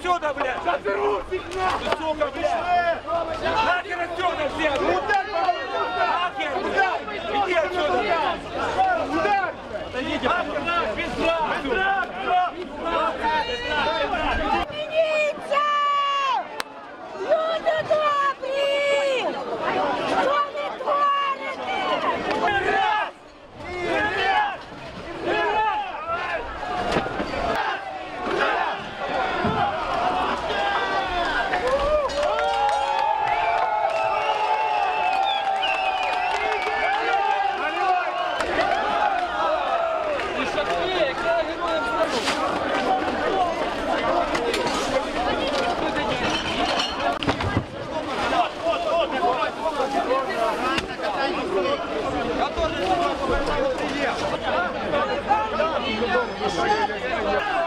отсюда, блядь! Заберу сука, блядь! Готовы, что вы